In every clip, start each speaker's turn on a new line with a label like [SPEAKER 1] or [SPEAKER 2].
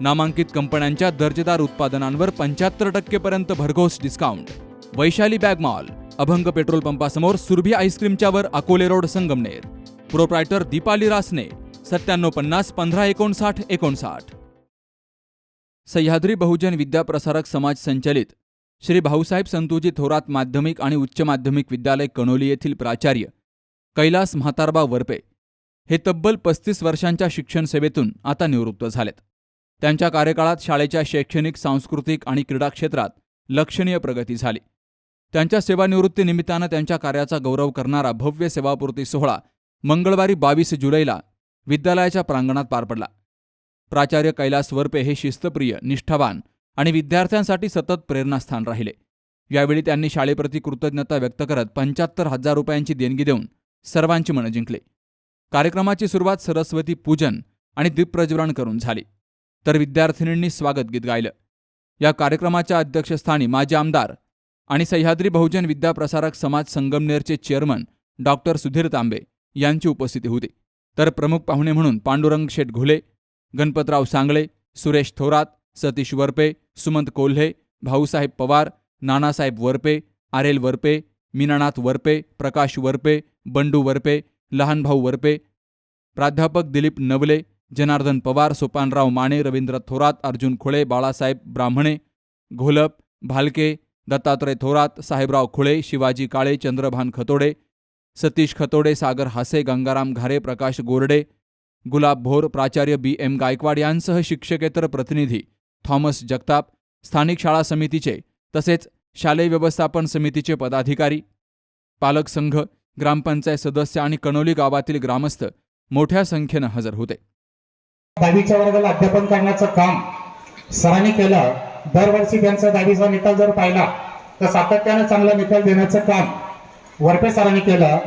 [SPEAKER 1] नामांकित कंपन्यांच्या दर्जेदार उत्पादनांवर पंच्याहत्तर टक्केपर्यंत भरघोस discount Vaishali bag mall Abhang petrol पंपासमोर Surabhi आईस्क्रीमच्यावर अकोले रोड संगमनेर. प्रोप्रायटर दीपाली रासने सत्त्याण्णव पन्नास पंधरा एकोणसाठ एकोणसाठ. सह्याद्री बहुजन विद्याप्रसारक समाज संचलित श्री भाऊसाहेब संतोजी थोरात माध्यमिक आणि उच्च माध्यमिक विद्यालय कणोली येथील प्राचार्य कैलास म्हातारबा वरपे. हे तब्बल पस्तीस वर्षांच्या शिक्षण सेवेतून आता निवृत्त झालेत. त्यांच्या कार्यकाळात शाळेच्या शैक्षणिक सांस्कृतिक आणि क्रीडा क्षेत्रात लक्षणीय प्रगती झाली. त्यांच्या सेवानिवृत्तीनिमित्तानं त्यांच्या कार्याचा गौरव करणारा भव्य सेवापूर्ती सोहळा मंगळवारी बावीस जुलैला विद्यालयाच्या प्रांगणात पार पडला. प्राचार्य कैलास वरपे हे शिस्तप्रिय निष्ठावान आणि विद्यार्थ्यांसाठी सतत प्रेरणास्थान राहिले. यावेळी त्यांनी शाळेप्रती कृतज्ञता व्यक्त करत पंच्याहत्तर हजार रुपयांची देणगी देऊन सर्वांची मनं जिंकली. कार्यक्रमाची सुरुवात सरस्वती पूजन आणि दीपप्रज्वलन करून झाली. तर विद्यार्थिनींनी स्वागत गीत गायलं. या कार्यक्रमाच्या अध्यक्षस्थानी माजी आमदार आणि सह्याद्री बहुजन विद्याप्रसारक समाज संगमनेरचे चेअरमन डॉक्टर सुधीर तांबे यांची उपस्थिती होती. तर प्रमुख पाहुणे म्हणून पांडुरंग शेठ घुले गणपतराव सांगळे सुरेश थोरात सतीश वरपे सुमंत कोल्हे भाऊसाहेब पवार नानासाहेब वरपे आरेल वरपे मीनानाथ वरपे प्रकाश वरपे बंडू वरपे लहानभाऊ वरपे प्राध्यापक दिलीप नवले जनार्दन पवार सोपानराव माने रवींद्र थोरात अर्जुन खुळे बाळासाहेब ब्राह्मणे घोलप भालके दत्तात्रय थोरात साहेबराव खुळे शिवाजी काळे चंद्रभान खतोडे सतीश खतोडे सागर हासे गंगाराम घारे प्रकाश गोरडे गुलाब भोर प्राचार्य बी एम गायकवाड यांसह शिक्षकेतर प्रतिनिधी थॉमस जगताप स्थानिक शाळा समितीचे तसेच शालेय व्यवस्थापन समितीचे पदाधिकारी पालक संघ ग्रामपंचायत सदस्य आणि कणोली गावातील ग्रामस्थ मोठ्या संख्येनं हजर होते.
[SPEAKER 2] दहावीच्या वर्गाला अध्यापन करण्याचं काम सरांनी केलं. दरवर्षी त्यांचा दहावीचा निकाल जर पाहिला तर सातत्यानं चांगला निकाल देण्याचं काम वरपे सरांनी केलं.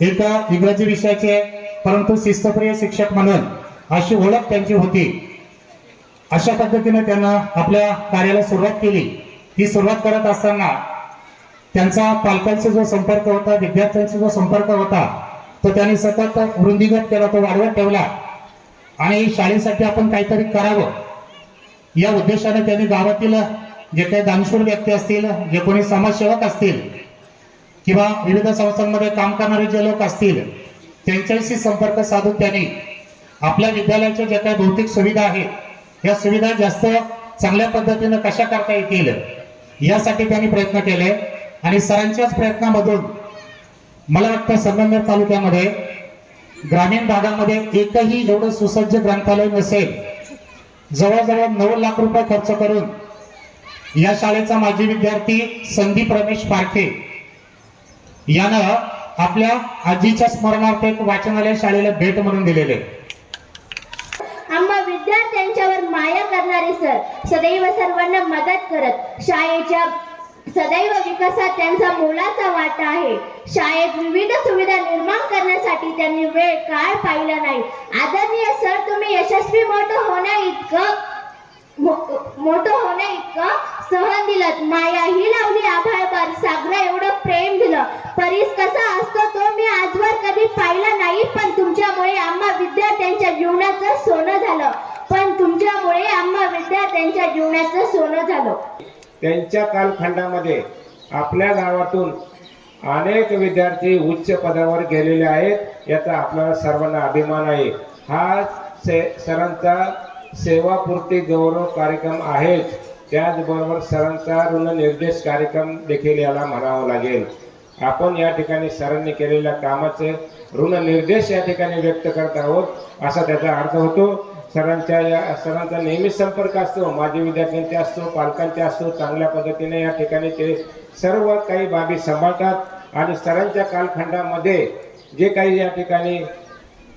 [SPEAKER 2] एक इंग्रजी विषयाचे परंतु शिस्तप्रिय शिक्षक म्हणून अशी ओळख त्यांची होती. अशा पद्धतीने त्यांना आपल्या कार्याला सुरुवात केली. ही सुरुवात करत असताना त्यांचा पालकांचा जो संपर्क होता विद्यार्थ्यांचा जो संपर्क होता तो त्यांनी सतत वृंदीगत केला तो वाढवत ठेवला. आणि शाळेसाठी आपण काहीतरी करावं. या उद्देशाने त्यांनी गावातील जे काही दानशूर व्यक्ती असतील जे कोणी समाजसेवक असतील किंवा विविध संस्थांमध्ये काम करणारे जे लोक असतील त्यांच्याशी संपर्क साधून त्यांनी आपल्या विद्यालयाच्या ज्या काही भौतिक सुविधा आहेत या सुविधा जास्त चांगल्या पद्धतीनं कशा करता येतील यासाठी त्यांनी प्रयत्न केले. आणि सरांच्याच प्रयत्नामधून मला वाटतं संगमनेर तालुक्यामध्ये ग्रामीण भागामध्ये एकही एवढं सुसज्ज ग्रंथालय नसेल जवळजवळ नऊ लाख रुपये खर्च करून या शाळेचा माजी विद्यार्थी संदीप रमेश पारखे यानं आपल्या आजीच्या स्मरणार्थ एक वाचनालय शाळेला भेट म्हणून दिलेले.
[SPEAKER 3] आम्हा विद्यार्थ्यांच्यावर माया करणारे सर सदैव सर्वांना मदत करत शाळेच्या सदैव विकासात त्यांचा मोलाचा वाटा आहे. शाळेत विविध सुविधा निर्माण करण्यासाठी त्यांनी वेळ काळ पाहिला नाही. आदरणीय सर तुम्ही यशस्वी मोठं होण्या इतकं मो- मोठं होण्या इतकं सहन दिलं माया ही लावली आभाळभर सागरा एवढं प्रेम दिलं. परीस कसा असतो तो मी आजवर कधी पाहिला नाही पण तुमच्यामुळे आम्हा विद्यार्थ्यांच्या जीवनाचं सोनं झालं. पण तुमच्यामुळे आम्हा विद्यार्थ्यांच्या जीवनाचं सोनं झालं.
[SPEAKER 4] त्यांच्या कालखंडामध्ये आपल्या गावातून अनेक विद्यार्थी उच्च पदावर गेलेले आहेत याचा आपल्याला सर्वांना अभिमान आहे. हा से सरांचा सेवापूर्ती गौरव कार्यक्रम आहेच. त्याचबरोबर सरांचा ऋणनिर्देश कार्यक्रम देखील याला म्हणावं लागेल. आपण या ठिकाणी सरांनी केलेल्या कामाचे ऋणनिर्देश या ठिकाणी व्यक्त करत आहोत असा त्याचा अर्थ होतो. सरांच्या या सरांचा नेहमीच संपर्क असतो माजी विद्यार्थ्यांचे असतो पालकांचे असतो चांगल्या पद्धतीने या ठिकाणी ते सर्व काही बाबी सांभाळतात. आणि सरांच्या कालखंडामध्ये जे काही या ठिकाणी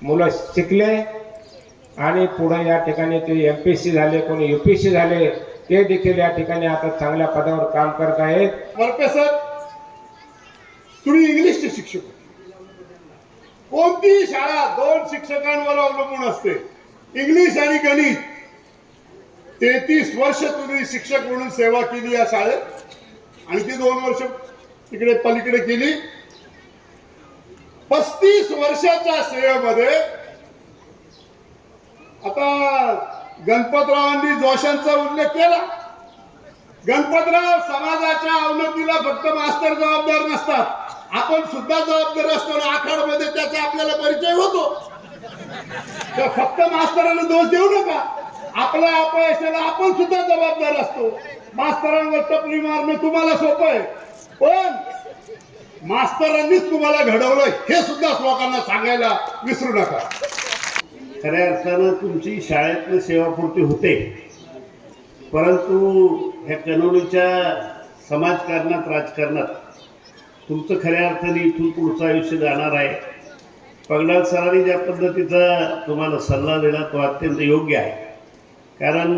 [SPEAKER 4] मुलं शिकले आणि पुढे या ठिकाणी ते एम पी सी झाले कोणी यू पी सी झाले ते देखील या ठिकाणी आता चांगल्या पदावर काम करत आहेत.
[SPEAKER 5] वरपे सर तुम्ही इंग्लिशचे शिक्षक कोणतीही शाळा दोन शिक्षकांवर अवलंबून असते. इंग्लिश आणि गणित. तेहतीस वर्ष तुम्ही शिक्षक म्हणून सेवा केली या शाळेत. आणखी दोन वर्ष तिकडे पलीकडे केली. पस्तीस वर्षाच्या सेवेमध्ये आता गणपतरावांनी जोशांचा उल्लेख केला. गणपतराव समाजाच्या अवनतीला फक्त मास्तर जबाबदार नसतात. आपण सुद्धा जबाबदार असतो आणि आखाडमध्ये त्याचा आपल्याला परिचय होतो. तर फक्त मास्तरांना दोष देऊ नका. आपल्या अपयशाला आपण सुद्धा जबाबदार असतो. मास्तरांवर टपली मारणं तुम्हाला सोपं आहे. पण मास्तरांनीच तुम्हाला घडवलंय हे सुद्धा लोकांना सांगायला विसरू नका.
[SPEAKER 6] खऱ्या अर्थानं तुमची शाळेतनं सेवापूर्ती होते. परंतु ह्या कनोलीच्या समाजकारणात राजकारणात तुमचं खऱ्या अर्थाने इथून पुढचं आयुष्य जाणार आहे. पगडाल सरांनी ज्या पद्धतीचा तुम्हाला सल्ला दिला तो अत्यंत योग्य आहे. कारण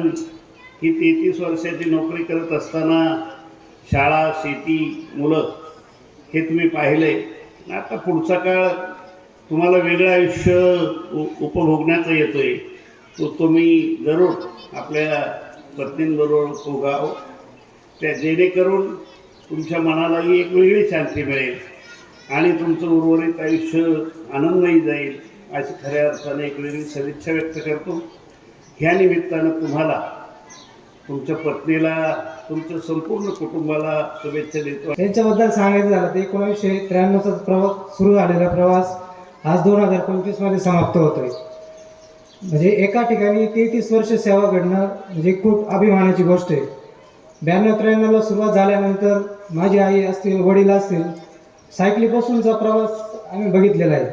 [SPEAKER 6] ही तेहतीस वर्षाची नोकरी करत असताना शाळा शेती मुलं हे तुम्ही पाहिले. आता पुढचा काळ तुम्हाला वेगळं आयुष्य उ उपभोगण्याचा आहे तो तुम्ही जरूर आपल्या पत्नींबरोबर उगाव त्या जेणेकरून तुमच्या मनालाही एक वेगळी शांती मिळेल. आणि तुमचं उर्वरित आयुष्य आनंदमयी जाईल अशी खऱ्या अर्थाने एक वेगळी सदिच्छा व्यक्त करतो. ह्या निमित्तानं तुम्हाला तुमच्या पत्नीला तुमच्या संपूर्ण कुटुंबाला शुभेच्छा देतो.
[SPEAKER 7] त्यांच्याबद्दल सांगायचं झालं तर एकोणीसशे त्र्याण्णवचा प्रवास सुरू झालेला प्रवास आज दोन हजार पंचवीसमध्ये समाप्त होतोय. म्हणजे एका ठिकाणी तेहतीस वर्ष सेवा घडणं म्हणजे खूप अभिमानाची गोष्ट आहे. ब्याण्णव त्र्याण्णवला सुरुवात झाल्यानंतर माझी आई असतील वडील असतील सायकलीपासूनचा प्रवास आम्ही बघितलेला आहे.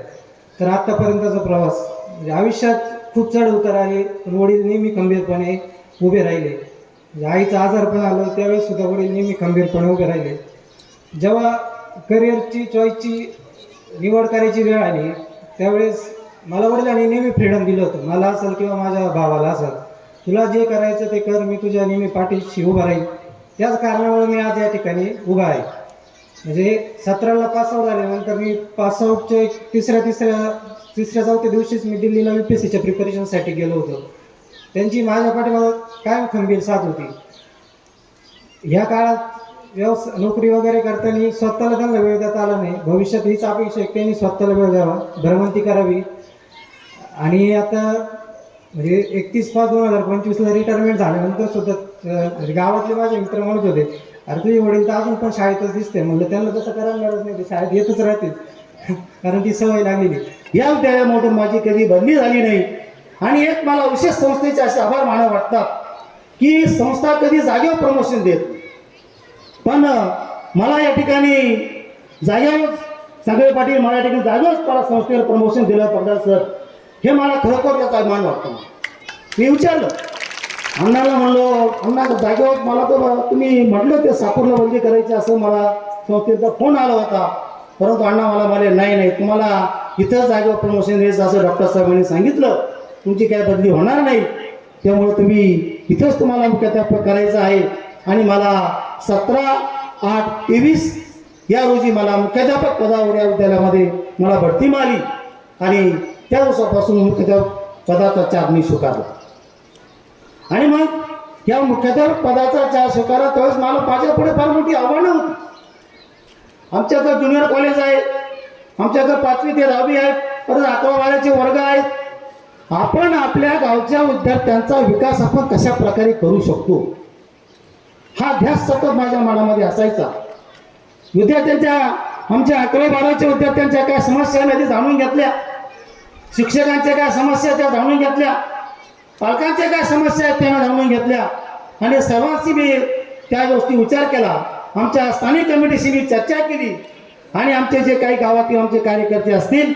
[SPEAKER 7] तर आत्तापर्यंतचा प्रवास म्हणजे आयुष्यात खूप चढ उतार आले पण वडील नेहमी खंबीरपणे उभे राहिले. म्हणजे आईचं आजारपण आलं त्यावेळेस सुद्धा वडील नेहमी खंबीरपणे उभे राहिले. जेव्हा करिअरची चॉईसची निवड करायची वेळ आली त्यावेळेस मला वडिलांनी नेहमी फ्रीडम दिलं होतं. मला असेल किंवा माझ्या भावाला असेल. तुला जे करायचं ते कर मी तुझ्या नेहमी पाठीशी उभा राहील त्याच कारणामुळे मी आज या ठिकाणी उभा आहे. म्हणजे सतराला पासआउट झाल्यानंतर मी पास तिसऱ्या तिसऱ्या तिसऱ्या चौथ्या दिवशीच मी दिल्लीला यू पी एस सीच्या प्रिपरेशनसाठी गेलो होतो. त्यांची माझ्या पाठीमागं कायम खंबीर साथ होती. ह्या काळात व्यवसाय नोकरी वगैरे करताना स्वतःला त्यांना वेळ देता आला नाही. भविष्यात हीच अपेक्षा आहे त्यांनी स्वतःला वेळ द्यावा. भ्रमंती करावी. आणि आता म्हणजे एकतीस पाच दोन हजार पंचवीसला रिटायरमेंट झाल्यानंतर सुद्धा गावातले माझे मित्र म्हणत होते अरे तुझे वडील तर अजून पण शाळेतच दिसते म्हणलं त्यांना तसं करायला गरज नाही ते शाळेत येतच राहतील. कारण ती सवय लागलेली.
[SPEAKER 8] या विद्यालयामधून माझी कधी बदली झाली नाही. आणि एक मला विशेष संस्थेचे असे आभार मानावे वाटतात की संस्था कधी जागेवर प्रमोशन देत. पण मला या ठिकाणी जागेवर सगळे पाटील मला या ठिकाणी जागेवरच मला संस्थेला प्रमोशन दिलं पडलं सर हे मला खरोखर त्याचा अभिमान वाटतो मी विचारलं. अण्णाला म्हणलो अण्णा जागेवर मला तर तुम्ही म्हटलं ते सापूरला बदली करायची असं मला संस्थेचा फोन आला होता. परंतु अण्णा मला म्हणाले नाही नाही तुम्हाला इथं जागेवर प्रमोशन द्यायचं असं डॉक्टर साहेबांनी सांगितलं. तुमची काय बदली होणार नाही. त्यामुळे तुम्ही इथंच तुम्हाला मुख्याध्यापक करायचं आहे. आणि मला सतरा आठ तेवीस या रोजी मला मुख्याध्यापक पदावर या विद्यालयामध्ये मला भरती मिळाली. आणि त्या दिवसापासून मुख्यतः पदाचा चार मी स्वीकारला. आणि मग या मुख्याध्यापक पदाचा चार स्वीकारला त्यावेळेस मला माझ्या पुढे फार मोठी आव्हानं होती. आमच्याकडे ज्युनियर कॉलेज आहे आमच्याकडे पाचवी ते दहावी आहेत. परत अकरा वर्ग आहेत. आपण आपल्या गावच्या विद्यार्थ्यांचा विकास आपण कशा प्रकारे करू शकतो? हा ध्यास सतत माझ्या मनामध्ये असायचा. विद्यार्थ्यांच्या आमच्या अकरा बाराच्या विद्यार्थ्यांच्या काय समस्या त्या जाणून घेतल्या. शिक्षकांच्या काय समस्या त्या धावून घेतल्या. पालकांच्या काय समस्या आहेत त्यांना धावून घेतल्या. आणि सर्वांशी मी त्या गोष्टी विचार केला. आमच्या स्थानिक कमिटीशी मी चर्चा केली. आणि आमचे जे काही गावातील आमचे कार्यकर्ते असतील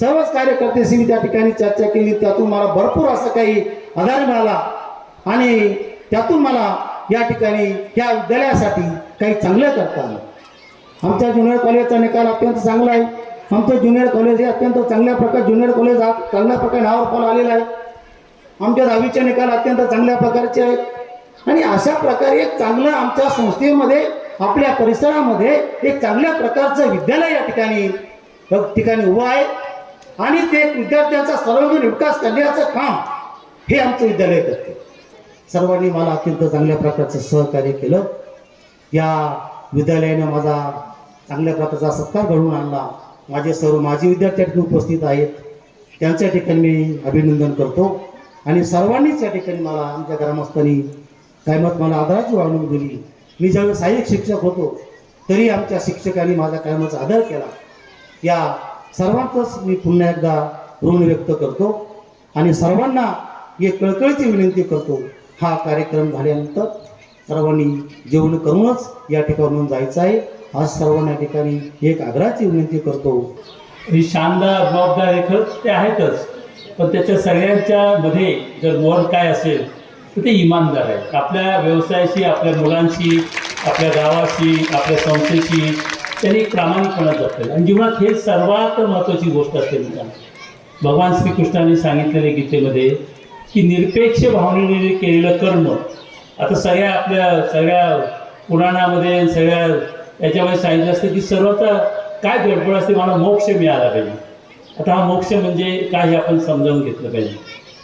[SPEAKER 8] सर्वच कार्यकर्त्याशी मी त्या ठिकाणी चर्चा केली. त्यातून मला भरपूर असं काही आधार मिळाला. आणि त्यातून मला या ठिकाणी या विद्यालयासाठी काही चांगलं करता आलं. आमच्या ज्युनियर कॉलेजचा निकाल अत्यंत चांगला आहे. आमचं ज्युनियर कॉलेज हे अत्यंत चांगल्या प्रकारे ज्युनियर कॉलेज आज चांगल्या प्रकारे नावावर पण आलेलं आहे. आमच्या दहावीचे निकाल अत्यंत चांगल्या प्रकारचे आहेत. आणि अशा प्रकारे एक चांगलं आमच्या संस्थेमध्ये आपल्या परिसरामध्ये एक चांगल्या प्रकारचं विद्यालय या ठिकाणी या ठिकाणी उभं आहे. आणि ते विद्यार्थ्यांचा सर्वांगीण विकास करण्याचं काम हे आमचं विद्यालय करते. सर्वांनी मला अत्यंत चांगल्या प्रकारचं सहकार्य केलं. या विद्यालयाने माझा चांगल्या प्रकारचा सत्कार घडवून आणला. माझे सर्व माजी विद्यार्थी या ठिकाणी उपस्थित आहेत. त्यांच्या ठिकाणी मी अभिनंदन करतो. आणि सर्वांनीच या ठिकाणी मला आमच्या ग्रामस्थांनी कायमत मला आदराची वागणूक दिली. मी ज्यावेळेस सहाय्यक शिक्षक होतो तरी आमच्या शिक्षकांनी माझा कायमच आदर केला. या सर्वांतच मी पुन्हा एकदा ऋण व्यक्त करतो आणि सर्वांना एक कळकळीची विनंती करतो हा कार्यक्रम झाल्यानंतर सर्वांनी जेवण करूनच या ठिकाणून जायचं आहे. आज सर्वांना ठिकाणी एक आग्रहाची विनंती करतो.
[SPEAKER 9] ही शानदार जबाबदार हे खरंच ते आहेतच. पण त्याच्या सगळ्यांच्या मध्ये जर वर काय असेल तर ते इमानदार आहेत आपल्या व्यवसायाशी आपल्या मुलांशी आपल्या गावाशी आपल्या संस्थेशी त्यांनी प्रामाणिकपणा जपलेला आणि जीवनात हे सर्वात महत्त्वाची गोष्ट असते मित्रांनो भगवान श्रीकृष्णाने सांगितलेले गीतेमध्ये की निरपेक्ष भावनेने केलेलं कर्म आता सगळ्या आपल्या सगळ्या पुराणामध्ये सगळ्या याच्यामध्ये सांगितलं असतं की सर्वता काय गडबड असते मला मोक्ष मिळाला पाहिजे. आता हा मोक्ष म्हणजे काय हे आपण समजावून घेतलं पाहिजे.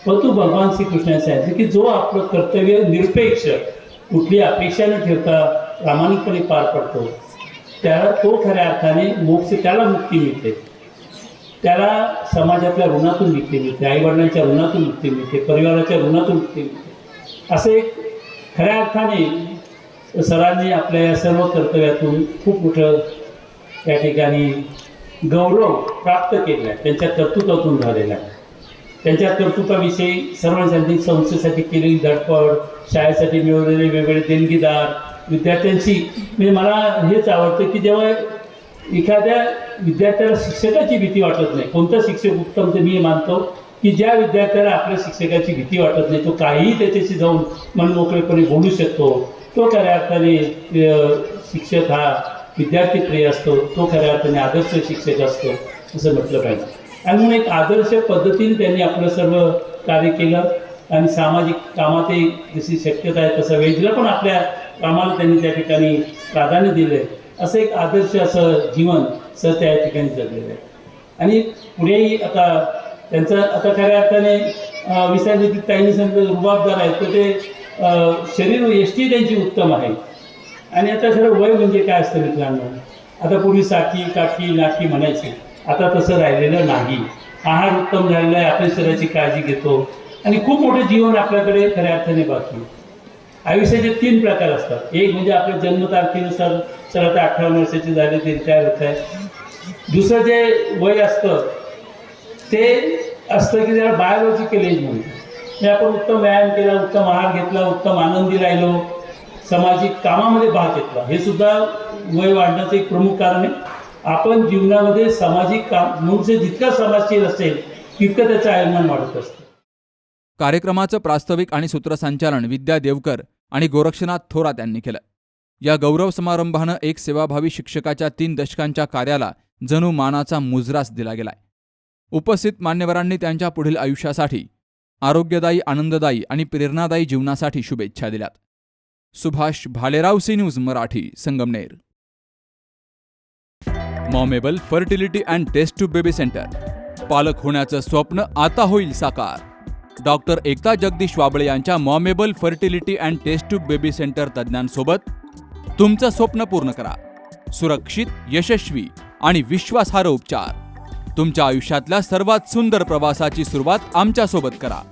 [SPEAKER 9] परंतु भगवान श्रीकृष्णाने सांगितलं की जो आपलं कर्तव्य निरपेक्ष कुठली अपेक्षा न ठेवता प्रामाणिकपणे पार पडतो त्याला तो खऱ्या अर्थाने मोक्ष त्याला मुक्ती मिळते. त्याला समाजातल्या ऋणातून मुक्ती मिळते आईवडिलांच्या ऋणातून मुक्ती मिळते परिवाराच्या ऋणातून मुक्ती मिळते. असं एक खऱ्या अर्थाने सरांनी आपल्या या सर्व कर्तव्यातून खूप मोठं या ठिकाणी गौरव प्राप्त केलेला आहे. त्यांच्या कर्तृत्वातून झालेला आहे. त्यांच्या कर्तृत्वाविषयी सर्वांसाठी संस्थेसाठी केलेली धडपड शाळेसाठी मिळवलेले वेगवेगळे देणगीदार विद्यार्थ्यांशी. म्हणजे मला हेच आवडतं की जेव्हा एखाद्या विद्यार्थ्याला शिक्षकाची भीती वाटत नाही कोणता शिक्षक उत्तम ते मी मानतो की ज्या विद्यार्थ्याला आपल्या शिक्षकाची भीती वाटत नाही तो काहीही त्याच्याशी जाऊन मनमोकळेपणे बोलू शकतो. तो खऱ्या अर्थाने शिक्षक हा विद्यार्थी प्रिय असतो तो खऱ्या अर्थाने आदर्श शिक्षक असतो असं म्हटलं पाहिजे. आणि म्हणून एक आदर्श पद्धतीने त्यांनी आपलं सर्व कार्य केलं. आणि सामाजिक कामातही जशी शक्यता आहे तसं वेळ दिला पण आपल्या कामाला त्यांनी त्या ठिकाणी प्राधान्य दिलं आहे असं एक आदर्श असं जीवन सर त्या ठिकाणी जगलेलं आहे. आणि पुढेही आता त्यांचं आता खऱ्या अर्थाने विसर्जित ताईंनी सांगितलं रुबाबदार आहेत तर ते शरीर यष्टी त्यांची उत्तम आहे. आणि आता सगळं वय म्हणजे काय असतं मित्रांनो? आता पूर्वी साखी काकी नाकी म्हणायची. आता तसं राहिलेलं नाही. आहार उत्तम झालेला आहे आपण शरीराची काळजी घेतो. आणि खूप मोठं जीवन आपल्याकडे खऱ्या अर्थाने बाकी. आयुष्याचे तीन प्रकार असतात. एक म्हणजे आपल्या जन्मतारखेनुसार सर आता अठ्ठावन्न वर्षाचे झाले ते रिटायर होत आहे. दुसरं जे वय असतं ते असतं की त्याला बायोलॉजिकल एज म्हणतात मी आपण उत्तम व्यायाम केला उत्तम आहार घेतला उत्तम आनंदी राहिलो. सामाजिक कामामध्ये भाग घेतला. हे सुद्धा वय वाढण्याचं एक प्रमुख कारण आहे. आपण जीवनामध्ये सामाजिक काम मनुष्य जितका समाजशील असेल तितकं त्याचं आयुर्मान वाढत असतं.
[SPEAKER 1] कार्यक्रमाचं प्रास्ताविक आणि सूत्रसंचालन विद्या देवकर आणि गोरक्षनाथ थोरात यांनी केलं. या गौरव समारंभानं एक सेवाभावी शिक्षकाच्या तीन दशकांच्या कार्याला जणू मानाचा मुजरास दिला गेलाय. उपस्थित मान्यवरांनी त्यांच्या पुढील आयुष्यासाठी आरोग्यदायी आनंददायी आणि प्रेरणादायी जीवनासाठी शुभेच्छा दिल्यात. Subhash Bhalerao C news Marathi Sangamner. मॉमेबल fertility and test tube baby centre. पालक होण्याचं स्वप्न आता होईल साकार. डॉक्टर एकता जगदीश वाबळे यांच्या मॉमेबल fertility and test tube baby centre तज्ज्ञांसोबत तुमचं स्वप्न पूर्ण करा. सुरक्षित यशस्वी आणि विश्वासार्ह उपचार. तुमच्या आयुष्यातल्या सर्वात सुंदर प्रवासाची सुरुवात आमच्यासोबत करा.